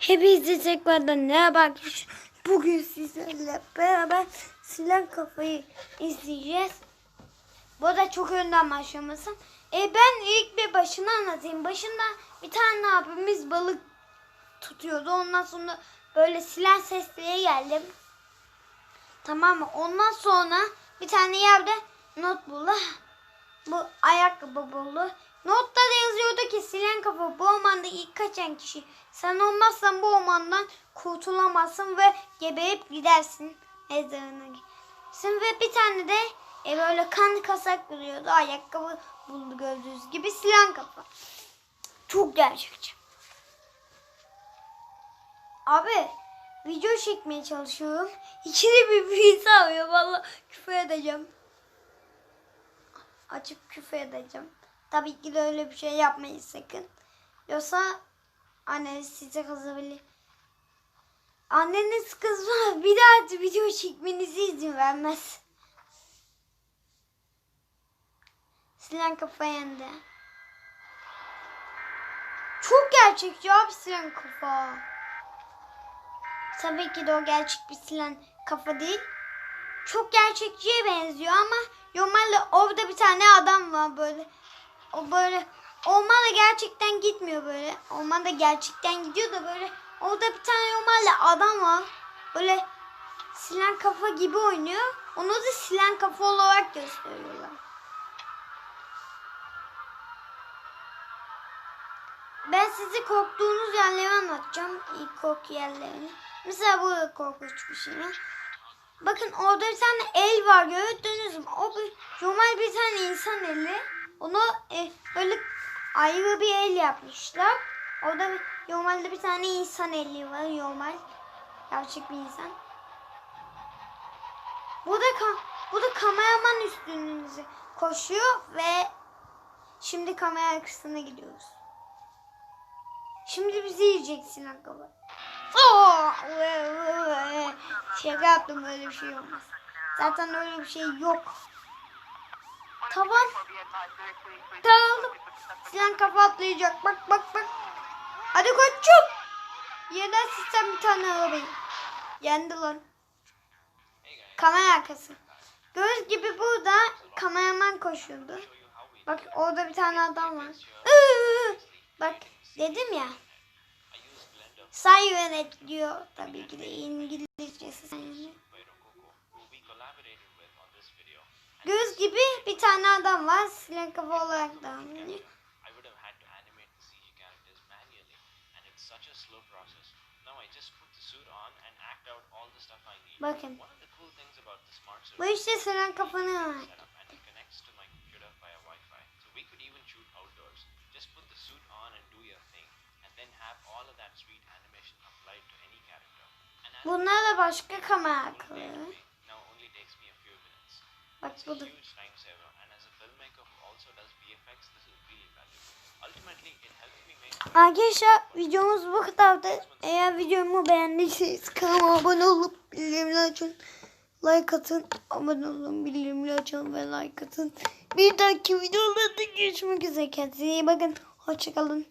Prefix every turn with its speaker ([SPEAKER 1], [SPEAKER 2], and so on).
[SPEAKER 1] Hepinize tekrardan ne bakmış? Bugün sizlerle beraber silen kafayı izleyeceğiz. Bu da çok önden başlamasın. E ben ilk bir başını anlatayım. Başında bir tane abimiz balık tutuyordu. Ondan sonra böyle silen sesliğe geldim. Tamam mı? Ondan sonra bir tane yerde not buldu. Bu ayakkabı buldu. Notta da yazıyordu ki silen kafa bu ormanda ilk kaçan kişi. Sen olmazsan bu ormandan kurtulamazsın ve geberip gidersin. Mezarına gidersin. Ve bir tane de e, böyle kan kasak buluyordu. Ayakkabı buldu gördüğünüz gibi silen kafa. Çok gerçekçi. Abi video çekmeye çalışıyorum. İkili bir birisi arıyor. Valla küfür edeceğim. Açıp küfür edeceğim. Tabii ki de öyle bir şey yapmayın sakın. Yoksa anneniz size kızabilir. Anneniz kızmaz. Bir daha video çekmenizi izin vermez. Silen kafa yendi. Çok gerçekçi abi silen kafa. Tabii ki de o gerçek bir silen kafa değil. Çok gerçekçiye benziyor ama normalde orada bir tane adam var böyle. O böyle ormanda gerçekten gitmiyor böyle. Ormanda gerçekten gidiyor da böyle orada bir tane normalde adam var. Böyle silen kafa gibi oynuyor. Onu da silen kafa olarak gösteriyorlar. Ben size korktuğunuz yerleri anlatacağım. İlk korku yerlerini. Mesela bu da korkunç bir şey. Bakın orada bir tane el var gördünüz mü? O bir, normal bir tane insan eli. Onu e, böyle ayrı bir el yapmışlar. Orada bir, normalde bir tane insan eli var normal. Gerçek bir insan. Bu da ka, bu da kameraman üstünüze koşuyor ve şimdi kamera arkasına gidiyoruz. Şimdi bizi yiyeceksin. Oh! Şaka yaptım öyle bir şey olmaz. Zaten öyle bir şey yok. Tamam. Dağıldım. Sinan kafa atlayacak. Bak bak bak. Hadi koçum. Yeniden sistem bir tane arabayı. Yendi lan. Kamera arkası. Göz gibi burada kameraman koşuyordu. Bak orada bir tane adam var. Bak dedim ya. Siren diyor tabii ki de İngilizcesi. Göz gibi tane adam var. Silen kafa olarak da anlıyor. Bakın. Bu işte Silen kafanı var. Bunlar da başka kamera akıllı. Bak
[SPEAKER 2] It's
[SPEAKER 1] bu
[SPEAKER 2] a
[SPEAKER 1] da.
[SPEAKER 2] huge time saver, and as a filmmaker who also does VFX, this is really valuable. Ultimately, it helps me make
[SPEAKER 1] Arkadaşlar videomuz bu kadardı. Eğer videomu beğendiyseniz kanalıma abone olup bildirimleri açın. Like atın. Abone olun. Bildirimleri açın ve like atın. Bir dahaki videolarda görüşmek üzere. Kendinize iyi bakın. Hoşçakalın.